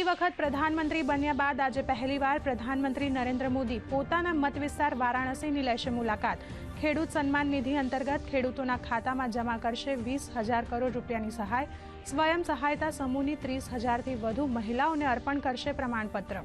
બીજી વખત પ્રધાનમંત્રી બન્યા બાદ આજે પહેલીવાર પ્રધાનમંત્રી નરેન્દ્ર મોદી પોતાના મત વિસ્તાર વારાણસીની લેશે મુલાકાત. ખેડૂત સન્માન નિધિ અંતર્ગત ખેડૂતોના ખાતામાં જમા કરશે વીસ હજાર કરોડ રૂપિયાની સહાય. સ્વયં સહાયતા સમૂહની ત્રીસ હજારથી વધુ મહિલાઓને અર્પણ કરશે પ્રમાણપત્ર.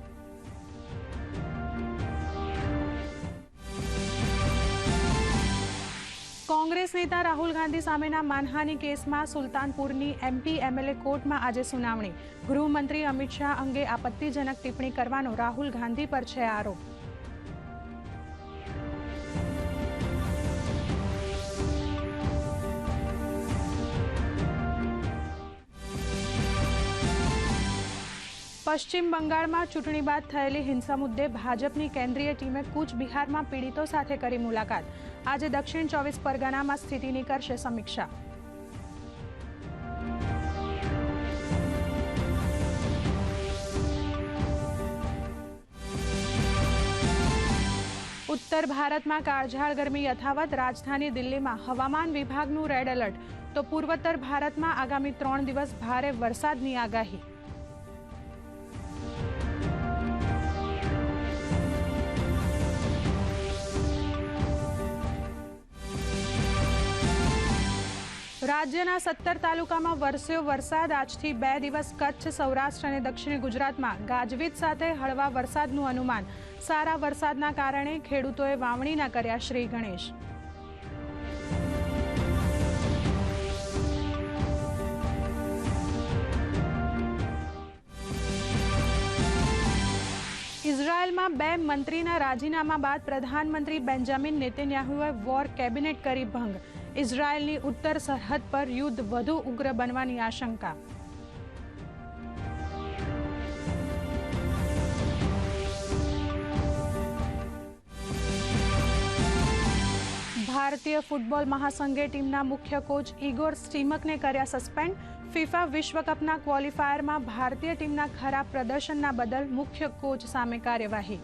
કોંગ્રેસ નેતા રાહુલ ગાંધી સામેના માનહાની કેસમાં સુલતાનપુરની એમપી એમએલએ કોર્ટમાં આજે સુનાવણી. ગૃહમંત્રી અમિત શાહ અંગે આપત્તિજનક ટિપ્પણી કરવાનો રાહુલ ગાંધી પર છે આરોપ. પશ્ચિમ બંગાળમાં ચૂંટણી બાદ થયેલી હિંસા મુદ્દે ભાજપની કેન્દ્રીય ટીમે કૂચબિહારમાં પીડિતો સાથે કરી મુલાકાત. આજે દક્ષિણ ચોવીસ પરગણામાં સ્થિતિની કરશે સમીક્ષા. ઉત્તર ભારતમાં કાળઝાળ ગરમી યથાવત, રાજધાની દિલ્હીમાં હવામાન વિભાગનું રેડ એલર્ટ. તો પૂર્વોત્તર ભારતમાં આગામી ત્રણ દિવસ ભારે વરસાદની આગાહી. રાજ્યના સત્તર તાલુકામાં વરસ્યો વરસાદ. આજથી બે દિવસ કચ્છ, સૌરાષ્ટ્ર અને દક્ષિણ ગુજરાતમાં ગાજવીજ સાથે હળવા વરસાદનું અનુમાન. સારા વરસાદના કારણે ખેડૂતોએ વાવણીના કર્યા, શ્રી ગણેશ. ઇઝરાયેલમાં બે મંત્રીના રાજીનામા બાદ પ્રધાનમંત્રી બેન્જામિન નેતન્યાહુએ વોર કેબિનેટ કરી ભંગ. ઇઝરાયેલની ઉત્તર સરહદ પર યુદ્ધ વધુ ઉગ્ર બનવાની આશંકા ભારતીય ફૂટબોલ મહાસંઘે ટીમના મુખ્ય કોચ ઇગોર સ્ટીમકને કર્યા સસ્પેન્ડ ફિફા વિશ્વકપના ક્વોલિફાયરમાં ભારતીય ટીમના ખરાબ પ્રદર્શનના બદલ મુખ્ય કોચ સામે કાર્યવાહી